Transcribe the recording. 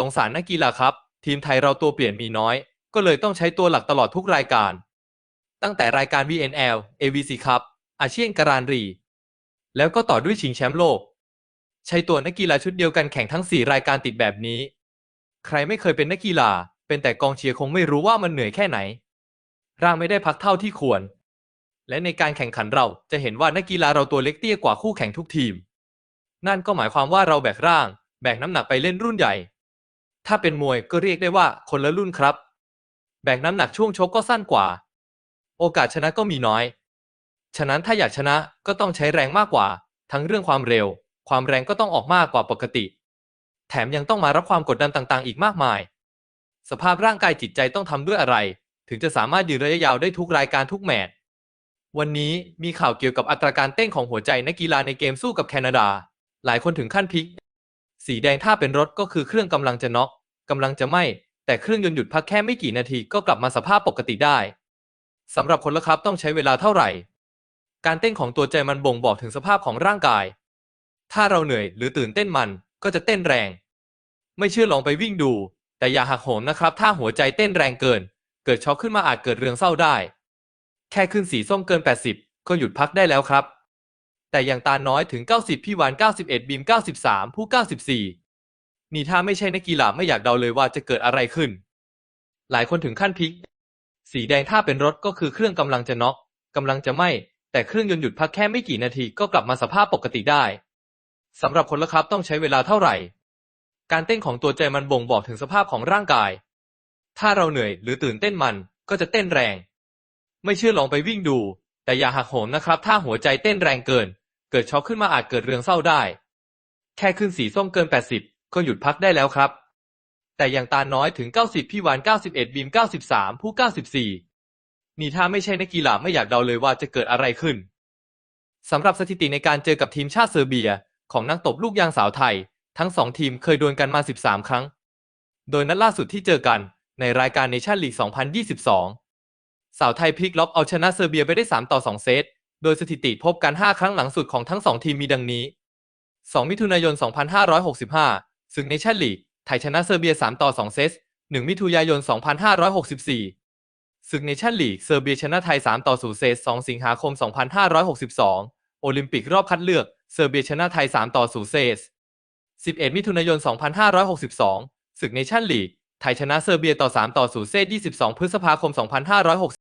สงสารนักกีฬาครับ ทีมไทยเราตัวเปลี่ยนมีน้อย ก็เลยต้องใช้ตัวหลักตลอดทุกรายการ ตั้งแต่รายการ VNL AVC ครับอาเซียนการานรี แล้วก็ต่อด้วยชิงแชมป์โลก ใช้ตัวนักกีฬาชุดเดียวกันแข่งทั้ง 4 รายการติดแบบนี้ ใครไม่เคยเป็นนักกีฬา เป็นแต่กองเชียร์คงไม่รู้ว่ามันเหนื่อยแค่ไหน ร่างไม่ได้พักเท่าที่ควร และในการแข่งขันเราจะเห็นว่านักกีฬาเราตัวเล็กเตี้ยกว่าคู่แข่งทุกทีม นั่นก็หมายความว่าเราแบกร่าง แบกน้ำหนักไปเล่นรุ่นใหญ่ ถ้าเป็นมวยก็เรียกได้ว่าคนละรุ่นครับ แบกน้ำหนักช่วงชกก็สั้นกว่า โอกาสชนะก็มีน้อย ฉะนั้นถ้าอยากชนะก็ต้องใช้แรงมากกว่า ทั้งเรื่องความเร็ว ความแรงก็ต้องออกมากกว่าปกติ แถมยังต้องมารับความกดดันต่างๆ อีกมากมาย สภาพร่างกายจิตใจต้องทำด้วยอะไร ถึงจะสามารถยืนระยะยาวได้ทุกรายการทุกแมตช์วันนี้มีข่าวเกี่ยวกับอัตราการเต้นของหัวใจนักกีฬาในเกมสู้กับแคนาดา หลายคนถึงขั้นพลิก สีแดงถ้าเป็นรถก็คือเครื่องกำลังจะน็อกกำลังจะไหม้แต่เครื่องยนต์หยุดพักแค่ไม่กี่นาทีก็กลับมาสภาพปกติได้สำหรับคนละครับต้องใช้เวลาเท่าไหร่ การเต้นของตัวใจมันบ่งบอกถึงสภาพของร่างกาย ถ้าเราเหนื่อยหรือตื่นเต้นมันก็จะเต้นแรง ไม่เชื่อลองไปวิ่งดู แต่อย่าหักโหมนะครับ ถ้าหัวใจเต้นแรงเกิน เกิดช็อกขึ้นมาอาจเกิดเรื่องเศร้าได้ แค่ขึ้นสีส้มเกิน 80 ก็หยุดพักได้แล้วครับ แต่อย่างตาน้อยถึง 90 พี่วาน 91 บีม 93 ผู้ 94 นี่ถ้าไม่ใช่นักกีฬาไม่อยากเดาเลยว่าจะเกิดอะไรขึ้น หลายคนถึงขั้นพลิก สีแดงถ้าเป็นรถก็คือเครื่องกำลังจะน็อกกำลังจะไหม้แต่เครื่องยนต์หยุดพักแค่ไม่กี่นาทีก็กลับมาสภาพปกติได้สำหรับคนละครับต้องใช้เวลาเท่าไหร่ การเต้นของตัวใจมันบ่งบอกถึงสภาพของร่างกาย ถ้าเราเหนื่อยหรือตื่นเต้นมันก็จะเต้นแรง ไม่เชื่อลองไปวิ่งดู แต่อย่าหักโหมนะครับ ถ้าหัวใจเต้นแรงเกิน เกิดช็อกขึ้นมาอาจเกิดเรื่องเศร้าได้ แค่ขึ้นสีส้มเกิน 80 ก็หยุดพักได้แล้วครับ แต่อย่างตาน้อยถึง 90 พี่วาน 91 บีม 93 ผู้ 94 นี่ถ้าไม่ใช่นักกีฬาไม่อยากเดาเลยว่าจะเกิดอะไรขึ้นสำหรับสถิติในการเจอกับทีมชาติเซอร์เบีย ของนักตบลูกยางสาวไทย ทั้งสองทีมเคยดวลกันมา 13 ครั้ง โดยนัดล่าสุดที่เจอกันในรายการเนชั่นลีก 2022 สาวไทยพลิกล็อกเอาชนะเซอร์เบียไปได้ 3 ต่อ 2 เซต โดยสถิติพบกัน 5 ครั้งหลังสุดของทั้ง 2 ทีมมีดังนี้ 2 มิถุนายน 2565 ศึกเนชั่นลีก ไทยชนะเซอร์เบีย 3 ต่อ 2 เซต 1 มิถุนายน 2564 ศึกเนชั่นลีก เซอร์เบียชนะไทย 3 ต่อ 0 เซต 2 สิงหาคม 2562 โอลิมปิกรอบคัดเลือก เซอร์เบียชนะไทย 3 ต่อ 0 เซต 11 มิถุนายน 2562 ศึกเนชั่นลีก ไทยชนะเซอร์เบียต่อ 3 ต่อ 0 เซต 22 พฤษภาคม 2560